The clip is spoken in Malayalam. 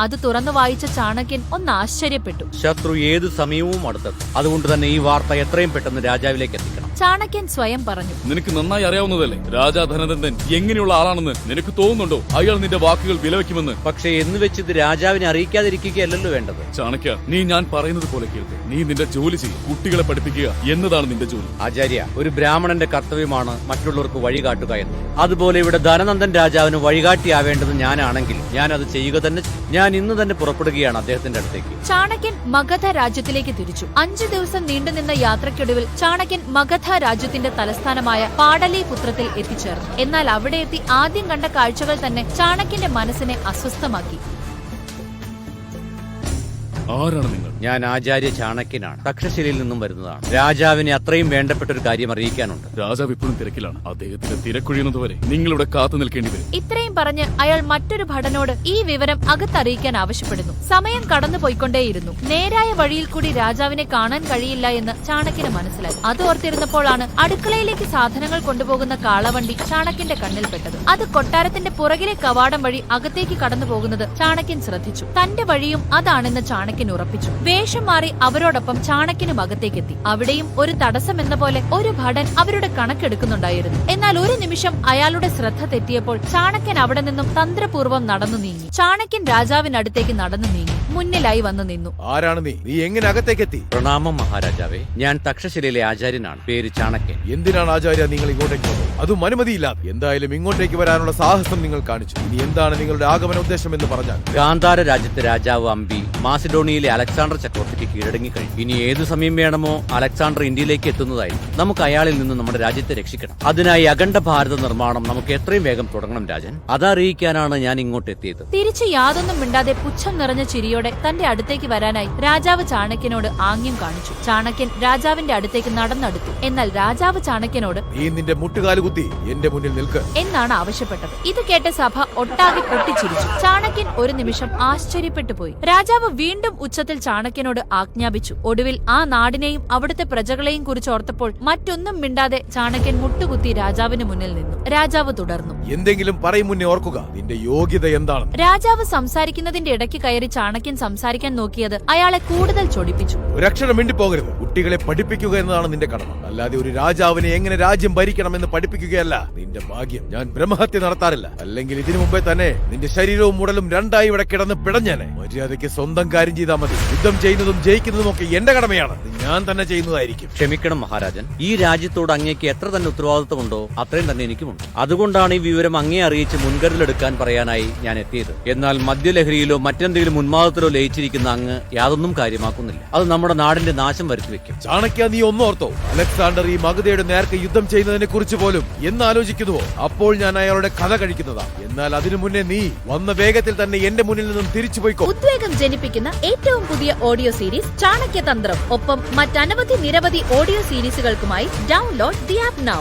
അത് തുറന്നു വായിച്ച ചാണകൻ ഒന്ന് ആശ്ചര്യപ്പെട്ടു. ശത്രു ഏതു സമയവും അടുത്തെത്തും. അതുകൊണ്ട് തന്നെ ഈ വാർത്ത എത്രയും പെട്ടെന്ന് രാജാവിലേക്ക് എത്തിക്കണം. ചാണക്യൻ സ്വയം പറഞ്ഞു. നിനക്ക് നന്നായി അറിയാവുന്നതല്ലേ? രാജാ ധനനന്ദൻ എങ്ങനെയുള്ള ആളാണെന്ന് നിനക്ക് തോന്നുന്നുണ്ടോ? അയാൾ നിന്റെ വാക്കുകൾ വിലവെക്കുമെന്ന്. പക്ഷേ എന്ന് വെച്ച് ഇത് രാജാവിനെ അറിയിക്കാതിരിക്കുകയല്ലല്ലോ വേണ്ടത്. ചാണക്യ നീ ഞാൻ പറയുന്നത് പോലെ കേൾക്ക്. നീ നിന്റെ ജോലി ചെയ്യും. കുട്ടികളെ പഠിപ്പിക്കുക എന്നതാണ് നിന്റെ ജോലി. ആചാര്യ ഒരു ബ്രാഹ്മണന്റെ കർത്തവ്യമാണ് മറ്റുള്ളവർക്ക് വഴികാട്ടുക എന്ന്. അതുപോലെ ഇവിടെ ധനനന്ദൻ രാജാവിന് വഴികാട്ടിയാവേണ്ടത് ഞാനാണെങ്കിൽ ഞാൻ അത് ചെയ്യുക തന്നെ ഞാൻ ഇന്ന് തന്നെ പുറപ്പെടുകയാണ് അദ്ദേഹത്തിന്റെ അടുത്തേക്ക്. ചാണക്യൻ മഗധ രാജ്യത്തിലേക്ക് തിരിച്ചു. അഞ്ചു ദിവസം നീണ്ടുനിന്ന യാത്രയ്ക്കൊടുവിൽ ചാണക്യൻ മഗധ രാജ്യത്തിന്റെ തലസ്ഥാനമായ പാടലീപുത്രത്തിൽ എത്തിച്ചേർന്നു. എന്നാൽ അവിടെ എത്തി ആദ്യം കണ്ട കാഴ്ചകൾ തന്നെ ചാണക്യന്റെ മനസ്സിനെ അസ്വസ്ഥമാക്കി. ആരാണ് നിങ്ങൾ? ഞാൻ ആചാര്യ ചാണക്യനാണ്. തക്ഷശിലയിൽ നിന്നും വരുന്നതാണ്. രാജാവിനെ അത്രയും വേണ്ടപ്പെട്ട ഒരു കാര്യം അറിയിക്കാനുണ്ട്. രാജാവ് ഇപ്പോഴും തിരക്കിലാണ്. അദ്ദേഹത്തിന് തിരക്കൊഴിയുന്നതുവരെ നിങ്ങളിവിടെ കാത്തു നിൽക്കേണ്ടി വരും. ഇത്രയും പറഞ്ഞ് അയാൾ മറ്റൊരു ഭടനോട് ഈ വിവരം അകത്തറിയിക്കാൻ ആവശ്യപ്പെടുന്നു. സമയം കടന്നു പോയിക്കൊണ്ടേയിരുന്നു നേരായ വഴിയിൽ കൂടി രാജാവിനെ കാണാൻ കഴിയില്ല എന്ന് ചാണക്യന് മനസ്സിലായി. അത് ഓർത്തിരുന്നപ്പോഴാണ് അടുക്കളയിലേക്ക് സാധനങ്ങൾ കൊണ്ടുപോകുന്ന കാളവണ്ടി ചാണക്യന്റെ കണ്ണിൽപ്പെട്ടത് അത് കൊട്ടാരത്തിന്റെ പുറകിലെ കവാടം വഴി അകത്തേക്ക് കടന്നു പോകുന്നത് ചാണക്യൻ ശ്രദ്ധിച്ചു. തന്റെ വഴിയും അതാണെന്ന് ചാണക്യൻ ഉറപ്പിച്ചു. വേഷം മാറി അവരോടൊപ്പം ചാണക്യനും അകത്തേക്കെത്തി. അവിടെയും ഒരു തടസ്സം എന്ന പോലെ ഒരു ഭടൻ അവരുടെ കണക്കെടുക്കുന്നുണ്ടായിരുന്നു. എന്നാൽ ഒരു നിമിഷം അയാളുടെ ശ്രദ്ധ തെറ്റിയപ്പോൾ ചാണക്യൻ അവിടെ നിന്നും തന്ത്രപൂർവം നടന്നു നീങ്ങി. ചാണക്യൻ രാജാവിനടുത്തേക്ക് നടന്നു നീങ്ങി. മുന്നിലായി വന്നു നിന്നു. ആരാണ് നീ? നീ എങ്ങനെ അകത്തേക്കെത്തി? പ്രണാമം മഹാരാജാവേ. ഞാൻ തക്ഷശിലയിലെ ആചാര്യനാണ്. പേര് ചാണക്യൻ എന്തിനാണ് ആചാര്യ നിങ്ങൾ ഇങ്ങോട്ടേക്ക് വന്നത്? അതും അനുമതിയില്ലാതെ എന്തായാലും ഇങ്ങോട്ടേക്ക് വരാനുള്ള സാഹസം നിങ്ങൾ കാണിച്ചു. ഇനി എന്താണ് നിങ്ങളുടെ ആഗമന ഉദ്ദേശം എന്ന് പറഞ്ഞാൽ? ഗാന്ധാര രാജ്യത്തെ രാജാവ് അമ്പി മാസിഡോണിയയിലെ അലക്സാണ്ടർ ചക്രവർത്തിക്ക് കീഴടങ്ങി കഴിഞ്ഞു. ഇനി ഏതു സമയം വേണമോ അലക്സാണ്ടർ ഇന്ത്യയിലേക്ക് എത്തുന്നതായി നമുക്ക് അയാളിൽ നിന്ന് നമ്മുടെ രാജ്യത്തെ രക്ഷിക്കണം. അതിനായി അഖണ്ഡ ഭാരത നിർമ്മാണം നമുക്ക് എത്രയും വേഗം തുടങ്ങണം രാജൻ. അതറിയിക്കാനാണ് ഞാൻ ഇങ്ങോട്ട് എത്തിയത്. തിരിച്ച് യാതൊന്നും മിണ്ടാതെ പുച്ഛം നിറഞ്ഞ ചിരിയോടെ തന്റെ അടുത്തേക്ക് വരാനായി രാജാവ് ചാണക്യനോട് ആംഗ്യം കാണിച്ചു. ചാണക്യൻ രാജാവിന്റെ അടുത്തേക്ക് നടന്നെടുത്തു. എന്നാൽ രാജാവ് ചാണക്യനോട് നീ നിന്റെ മുട്ടുകാൽ കുത്തി എന്റെ മുന്നിൽ നിൽക്ക്. എന്നാണ് ആവശ്യപ്പെട്ടത്. ഇത് കേട്ട സഭ ഒട്ടാകെ പൊട്ടിച്ചിരിച്ചു. ചാണക്യൻ ഒരു നിമിഷം ആശ്ചര്യപ്പെട്ടു പോയി. രാജാവ് വീണ്ടും ഉച്ചത്തിൽ ചാണക്യനോട് ആജ്ഞാപിച്ചു. ഒടുവിൽ ആ നാടിനെയും അവിടുത്തെ പ്രജകളെയും കുറിച്ച് ഓർത്തപ്പോൾ മറ്റൊന്നും മിണ്ടാതെ ചാണക്യൻ മുട്ടുകുത്തി രാജാവിന് മുന്നിൽ നിന്നു. രാജാവ് തുടർന്നു. എന്തെങ്കിലും പറയും മുന്നേ ഓർക്കുക നിന്റെ യോഗ്യത എന്താണ് രാജാവ് സംസാരിക്കുന്നതിന്റെ ഇടയ്ക്ക് കയറി ചാണക്യൻ സംസാരിക്കാൻ നോക്കിയത് അയാളെ കൂടുതൽ ചൊടിപ്പിച്ചു. ഒരക്ഷരം മിണ്ടിപ്പോകരുത്. കുട്ടികളെ പഠിപ്പിക്കുക എന്നതാണ് നിന്റെ കടമ. അല്ലാതെ ഒരു രാജാവിനെ എങ്ങനെ രാജ്യം ഭരിക്കണമെന്ന് പഠിപ്പിക്കുകയല്ല. നിന്റെ ഭാഗ്യം ഞാൻ ബ്രഹ്മഹത്യ നടത്താറില്ല. അല്ലെങ്കിൽ ഇതിനു മുമ്പേ തന്നെ നിന്റെ ശരീരവും ഉടലും രണ്ടായി ഇവിടെ കിടന്ന് പിടഞ്ഞേനെ. മര്യാദയ്ക്ക് സ്വന്തം കാര്യം ചെയ്താൽ മതി. യുദ്ധം ചെയ്യുന്നതും ജയിക്കുന്നതും ഒക്കെ എന്റെ കടമയാണ്. ഇത് ഞാൻ തന്നെ ചെയ്യുന്നതായിരിക്കും. ക്ഷമിക്കണം മഹാരാജൻ. ഈ രാജ്യത്തോട് അങ്ങേക്ക് എത്ര തന്നെ ഉത്തരവാദിത്വമുണ്ടോ അത്രയും തന്നെ എനിക്കുമുണ്ട്. അതുകൊണ്ടാണ് ഈ വിവരം അങ്ങേ അറിയിച്ച് മുൻകരുതലെടുക്കാൻ പറയാനായി ഞാൻ എത്തിയത്. എന്നാൽ മദ്യലഹരിയിലോ മറ്റെന്തെങ്കിലും ഉന്മാദത്തിലോ ലയിച്ചിരിക്കുന്ന അങ്ങ് യാതൊന്നും കാര്യമാക്കുന്നില്ല. അത് നമ്മുടെ നാടിന്റെ നാശം വരുത്തി വെക്കും. ചാണക്യ നീ ഒന്നോർത്തോ അലക്സാണ്ടർ ഈ മഗധയുടെ നേർക്ക് യുദ്ധം ചെയ്യുന്നതിനെ കുറിച്ച് പോലും എന്നാലോചിക്കുന്നുവോ? അപ്പോൾ ഞാൻ അയാളുടെ കഥ കഴിക്കുന്നതാ. എന്നാൽ അതിനു മുന്നേ നീ വന്ന വേഗത്തിൽ തന്നെ എന്റെ മുന്നിൽ നിന്നും തിരിച്ചു പോയിക്കോ. ഉദ്വേഗം ജനിപ്പിക്കുന്ന ഏറ്റവും പുതിയ ഓഡിയോ സീരീസ് ചാണക്യതന്ത്രം. ഒപ്പം മറ്റനവധി നിരവധി ഓഡിയോ സീരീസുകൾക്കുമായി ഡൗൺലോഡ് ദി ആപ്പ് നൗ